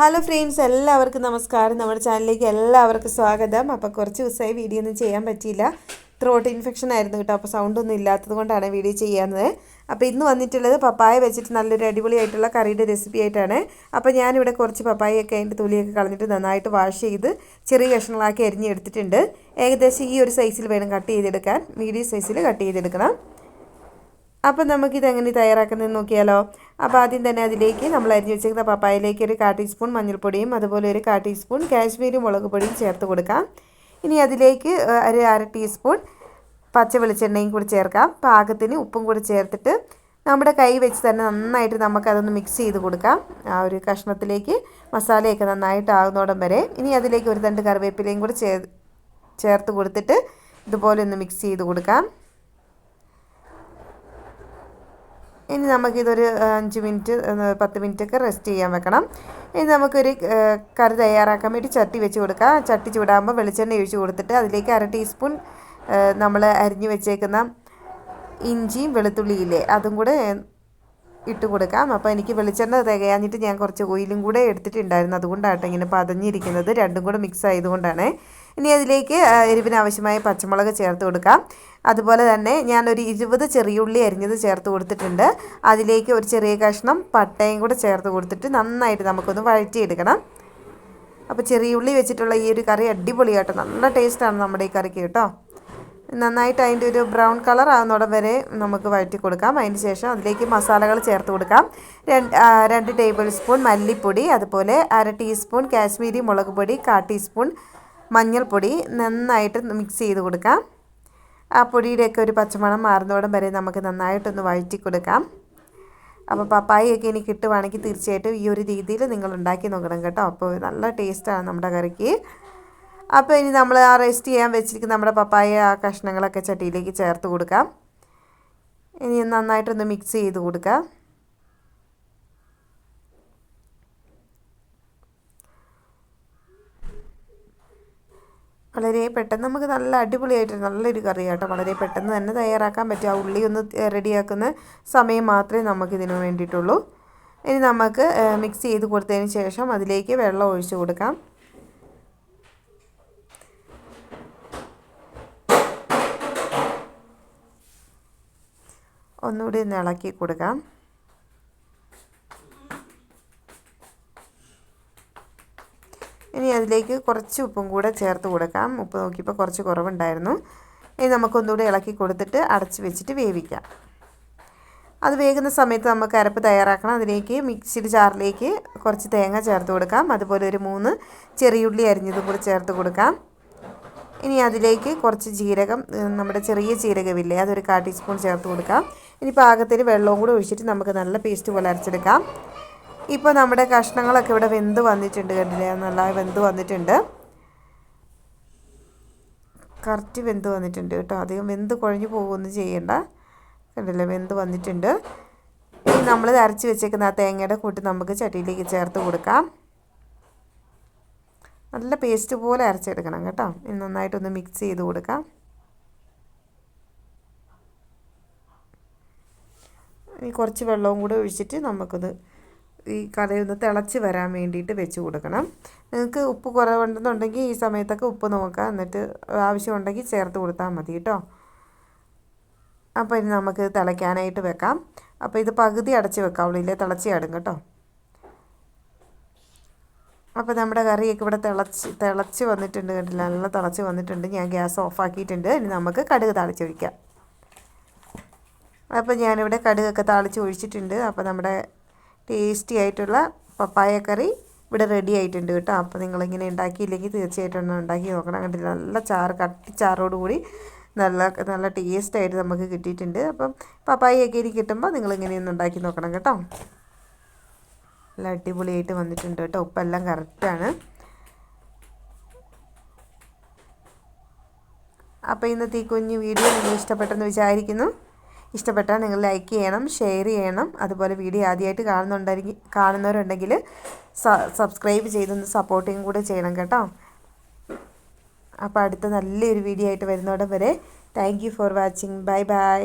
Hello friends എല്ലാവർക്കും നമസ്കാരം. നമ്മുടെ ചാനലിലേക്ക് എല്ലാവർക്കും സ്വാഗതം. അപ്പോൾ കുറച്ച് ദിവസമായി വീഡിയോ ഒന്നും ചെയ്യാൻ പറ്റിയില്ല. ത്രോട്ട് ഇൻഫെക്ഷൻ ആയിരുന്നു കേട്ടോ. അപ്പോൾ സൗണ്ട് ഒന്നും ഇല്ലാത്തത് കൊണ്ടാണ് വീഡിയോ ചെയ്യുന്നത് അപ്പോൾ ഇന്ന് വന്നിട്ടുള്ളത് പപ്പായ വെച്ചിട്ട് നല്ലൊരു അടിപൊളിയായിട്ടുള്ള കറിയുടെ റെസിപ്പി ആയിട്ടാണ്. അപ്പോൾ ഞാനിവിടെ കുറച്ച് പപ്പായൊക്കെ അതിന്റെ തൊലിയൊക്കെ കളഞ്ഞിട്ട് നന്നായിട്ട് വാഷ് ചെയ്ത് ചെറിയ കഷ്ണങ്ങളാക്കി അരിഞ്ഞെടുത്തിട്ടുണ്ട്. ഏകദേശം ഈ ഒരു സൈസിൽ വേണം കട്ട് ചെയ്തെടുക്കാൻ. മീഡിയം സൈസിൽ കട്ട് ചെയ്തെടുക്കണം. അപ്പം നമുക്കിത് എങ്ങനെ തയ്യാറാക്കുന്നതെന്ന് നോക്കിയാലോ? അപ്പോൾ ആദ്യം തന്നെ അതിലേക്ക് നമ്മൾ അരിഞ്ഞ് വെച്ചിരിക്കുന്ന പപ്പായയിലേക്ക് ഒരു കാ ടീസ്പൂൺ മഞ്ഞൾപ്പൊടിയും അതുപോലെ ഒരു കാ ടീസ്പൂൺ കാശ്മീരി മുളക് പൊടിയും ചേർത്ത് കൊടുക്കാം. ഇനി അതിലേക്ക് ഒരു അര ടീസ്പൂൺ പച്ച വെളിച്ചെണ്ണയും കൂടി ചേർക്കാം. പാകത്തിന് ഉപ്പും കൂടി ചേർത്തിട്ട് നമ്മുടെ കൈ വെച്ച് തന്നെ നന്നായിട്ട് നമുക്കതൊന്ന് മിക്സ് ചെയ്ത് കൊടുക്കാം. ആ ഒരു കഷ്ണത്തിലേക്ക് മസാലയൊക്കെ നന്നായിട്ട് ആകുന്നോടം വരെ. ഇനി അതിലേക്ക് ഒരു തണ്ട് കറിവേപ്പിലയും കൂടി ചേർത്ത് കൊടുത്തിട്ട് ഇതുപോലെ ഒന്ന് മിക്സ് ചെയ്ത് കൊടുക്കാം. ഇനി നമുക്കിതൊരു അഞ്ച് മിനിറ്റ് പത്ത് മിനിറ്റൊക്കെ റെസ്റ്റ് ചെയ്യാൻ വെക്കണം. ഇനി നമുക്കൊരു കറി തയ്യാറാക്കാൻ വേണ്ടി ചട്ടി വെച്ച് കൊടുക്കാം. ചട്ടി ചൂടാകുമ്പോൾ വെളിച്ചെണ്ണ ഒഴിച്ച് കൊടുത്തിട്ട് അതിലേക്ക് അര ടീസ്പൂൺ നമ്മൾ അരിഞ്ഞു വെച്ചേക്കുന്ന ഇഞ്ചിയും വെളുത്തുള്ളിയില്ലേ അതും കൂടെ ഇട്ട് കൊടുക്കാം. അപ്പോൾ എനിക്ക് വെളിച്ചെണ്ണ തികയാഞ്ഞിട്ട് ഞാൻ കുറച്ച് ഓയിലും കൂടെ എടുത്തിട്ടുണ്ടായിരുന്നു. അതുകൊണ്ടാണ് ഇങ്ങനെ പതഞ്ഞിരിക്കുന്നത്. രണ്ടും കൂടെ മിക്സ് ആയതുകൊണ്ടാണ്. ഇനി അതിലേക്ക് എരിവിന് ആവശ്യമായ പച്ചമുളക് ചേർത്ത് കൊടുക്കാം. അതുപോലെ തന്നെ ഞാനൊരു ഇരുപത് ചെറിയുള്ളി അരിഞ്ഞത് ചേർത്ത് കൊടുത്തിട്ടുണ്ട്. അതിലേക്ക് ഒരു ചെറിയ കഷ്ണം പട്ടയും കൂടെ ചേർത്ത് കൊടുത്തിട്ട് നന്നായിട്ട് നമുക്കൊന്ന് വഴറ്റിയെടുക്കണം. അപ്പോൾ ചെറിയ ഉള്ളി വെച്ചിട്ടുള്ള ഈ ഒരു കറി അടിപൊളിയാട്ടോ നല്ല ടേസ്റ്റാണ് നമ്മുടെ ഈ കറിക്ക് കേട്ടോ. നന്നായിട്ട് അതിന്റെ ഒരു ബ്രൗൺ കളർ ആകുന്നോടം വരെ നമുക്ക് വഴറ്റി കൊടുക്കാം. അതിന് ശേഷം അതിലേക്ക് മസാലകൾ ചേർത്ത് കൊടുക്കാം. രണ്ട് രണ്ട് ടേബിൾ സ്പൂൺ മല്ലിപ്പൊടി അതുപോലെ അര ടീസ്പൂൺ കാശ്മീരി മുളക് പൊടി കാ ടീസ്പൂൺ മഞ്ഞൾപ്പൊടി നന്നായിട്ട് മിക്സ് ചെയ്ത് കൊടുക്കാം. ആ പൊടിയുടെയൊക്കെ ഒരു പച്ചമണം മാറുന്നോടം വരെ നമുക്ക് നന്നായിട്ടൊന്ന് വഴറ്റി കൊടുക്കാം. അപ്പോൾ പപ്പായൊക്കെ ഇനി കിട്ടുവാണെങ്കിൽ തീർച്ചയായിട്ടും ഈ ഒരു രീതിയിൽ നിങ്ങൾ ഉണ്ടാക്കി നോക്കണം കേട്ടോ. അപ്പോൾ നല്ല ടേസ്റ്റാണ് നമ്മുടെ കറിക്ക്. അപ്പോൾ ഇനി നമ്മൾ ആ റെസ്റ്റ് ചെയ്യാൻ വെച്ചിരിക്കുന്ന നമ്മുടെ പപ്പായ ആ കഷ്ണങ്ങളൊക്കെ ചട്ടിയിലേക്ക് ചേർത്ത് കൊടുക്കാം. ഇനി നന്നായിട്ടൊന്ന് മിക്സ് ചെയ്ത് കൊടുക്കാം. വളരെ പെട്ടെന്ന് നമുക്ക് നല്ല അടിപൊളിയായിട്ട് നല്ലൊരു കറി കേട്ടോ വളരെ പെട്ടെന്ന് തന്നെ തയ്യാറാക്കാൻ പറ്റും ആ ഉള്ളി ഒന്ന് റെഡിയാക്കുന്ന സമയം മാത്രമേ നമുക്കിതിന് വേണ്ടിയിട്ടുള്ളൂ. ഇനി നമുക്ക് മിക്സ് ചെയ്ത് കൊടുത്തതിന് ശേഷം അതിലേക്ക് വെള്ളം ഒഴിച്ചു കൊടുക്കാം. ഒന്നുകൂടി ഒന്ന് ഇളക്കി കൊടുക്കാം. ഇനി അതിലേക്ക് കുറച്ച് ഉപ്പും കൂടെ ചേർത്ത് കൊടുക്കാം. ഉപ്പ് നോക്കിയപ്പോൾ കുറച്ച് കുറവുണ്ടായിരുന്നു. ഇനി നമുക്കൊന്നുകൂടെ ഇളക്കി കൊടുത്തിട്ട് അടച്ച് വെച്ചിട്ട് വേവിക്കാം. അത് വേകുന്ന സമയത്ത് നമുക്ക് അരപ്പ് തയ്യാറാക്കണം. അതിലേക്ക് മിക്സിയുടെ ജാറിലേക്ക് കുറച്ച് തേങ്ങ ചേർത്ത് കൊടുക്കാം. അതുപോലെ ഒരു മൂന്ന് ചെറിയുള്ളി അരിഞ്ഞതും കൂടി ചേർത്ത് കൊടുക്കാം. ഇനി അതിലേക്ക് കുറച്ച് ജീരകം നമ്മുടെ ചെറിയ ജീരകമില്ലേ അതൊരു കാ ടീസ്പൂൺ ചേർത്ത് കൊടുക്കാം. ഇനി പാകത്തിന് വെള്ളവും കൂടി ഒഴിച്ചിട്ട് നമുക്ക് നല്ല പേസ്റ്റ് പോലെ അരച്ചെടുക്കാം. ഇപ്പോൾ നമ്മുടെ കഷ്ണങ്ങളൊക്കെ ഇവിടെ വെന്ത് വന്നിട്ടുണ്ട് കണ്ടില്ലേ? നല്ല വെന്ത് വന്നിട്ടുണ്ട്. കറക്റ്റ് വെന്ത് വന്നിട്ടുണ്ട് കേട്ടോ. അധികം വെന്ത് കുഴഞ്ഞു പോകുമൊന്നും ചെയ്യണ്ട. കണ്ടില്ലേ? വെന്ത് വന്നിട്ടുണ്ട്. ഇനി നമ്മൾ അരച്ച് വെച്ചേക്കുന്ന ആ തേങ്ങയുടെ കൂട്ട് നമുക്ക് ചട്ടിയിലേക്ക് ചേർത്ത് കൊടുക്കാം. നല്ല പേസ്റ്റ് പോലെ അരച്ചെടുക്കണം കേട്ടോ. ഇനി നന്നായിട്ടൊന്ന് മിക്സ് ചെയ്ത് കൊടുക്കാം. ഇനി കുറച്ച് വെള്ളവും കൂടെ ഒഴിച്ചിട്ട് നമുക്കത് ഈ കറി ഒന്ന് തിളച്ച് വരാൻ വേണ്ടിയിട്ട് വെച്ച് കൊടുക്കണം. നിങ്ങൾക്ക് ഉപ്പ് കുറവുണ്ടെന്നുണ്ടെങ്കിൽ ഈ സമയത്തൊക്കെ ഉപ്പ് നോക്കാം എന്നിട്ട് ആവശ്യമുണ്ടെങ്കിൽ ചേർത്ത് കൊടുത്താൽ മതി കേട്ടോ. അപ്പോൾ ഇനി നമുക്ക് തിളയ്ക്കാനായിട്ട് വെക്കാം. അപ്പോൾ ഇത് പകുതി അടച്ച് വെക്കാവുള്ളൂ ഇല്ലേ തിളച്ച് ചാടും കേട്ടോ. അപ്പോൾ നമ്മുടെ കറിയൊക്കെ ഇവിടെ തിളച്ച് തിളച്ച് വന്നിട്ടുണ്ട് കണ്ടില്ല? നല്ല തിളച്ച് വന്നിട്ടുണ്ട്. ഞാൻ ഗ്യാസ് ഓഫാക്കിയിട്ടുണ്ട്. ഇനി നമുക്ക് കടുക് താളിച്ചൊഴിക്കാം അപ്പോൾ ഞാനിവിടെ കടുകൊക്കെ താളിച്ച് ഒഴിച്ചിട്ടുണ്ട്. അപ്പോൾ നമ്മുടെ ടേസ്റ്റി ആയിട്ടുള്ള പപ്പായ കറി ഇവിടെ റെഡി ആയിട്ടുണ്ട് കേട്ടോ. അപ്പോൾ നിങ്ങളിങ്ങനെ ഉണ്ടാക്കിയില്ലെങ്കിൽ തീർച്ചയായിട്ടും ഒന്ന് ഉണ്ടാക്കി നോക്കണം. കണ്ടില്ല? നല്ല ചാറ് കട്ടിച്ചാറോട് കൂടി നല്ല നല്ല ടേസ്റ്റായിട്ട് നമുക്ക് കിട്ടിയിട്ടുണ്ട്. അപ്പം പപ്പായൊക്കെ ഇനി കിട്ടുമ്പോൾ നിങ്ങളിങ്ങനെ ഒന്ന് ഉണ്ടാക്കി നോക്കണം കേട്ടോ. നല്ല അടിപൊളിയായിട്ട് വന്നിട്ടുണ്ട് കേട്ടോ. ഉപ്പെല്ലാം കറക്റ്റാണ് അപ്പോൾ ഇന്നത്തെ ഈ കുഞ്ഞു വീഡിയോ നിങ്ങൾ ഇഷ്ടപ്പെട്ടെന്ന് വിചാരിക്കുന്നു. ഇഷ്ടപ്പെട്ടാൽ നിങ്ങൾ ലൈക്ക് ചെയ്യണം ഷെയർ ചെയ്യണം. അതുപോലെ വീഡിയോ ആദ്യമായിട്ട് കാണുന്നുണ്ടെങ്കിൽ കാണുന്നവരുണ്ടെങ്കിൽ സബ്സ്ക്രൈബ് ചെയ്തൊന്ന് സപ്പോർട്ടിങ് കൂടെ ചെയ്യണം കേട്ടോ. അപ്പോൾ അടുത്ത നല്ലൊരു വീഡിയോ ആയിട്ട് വരുന്നോടം വരെ thank for watching bye bye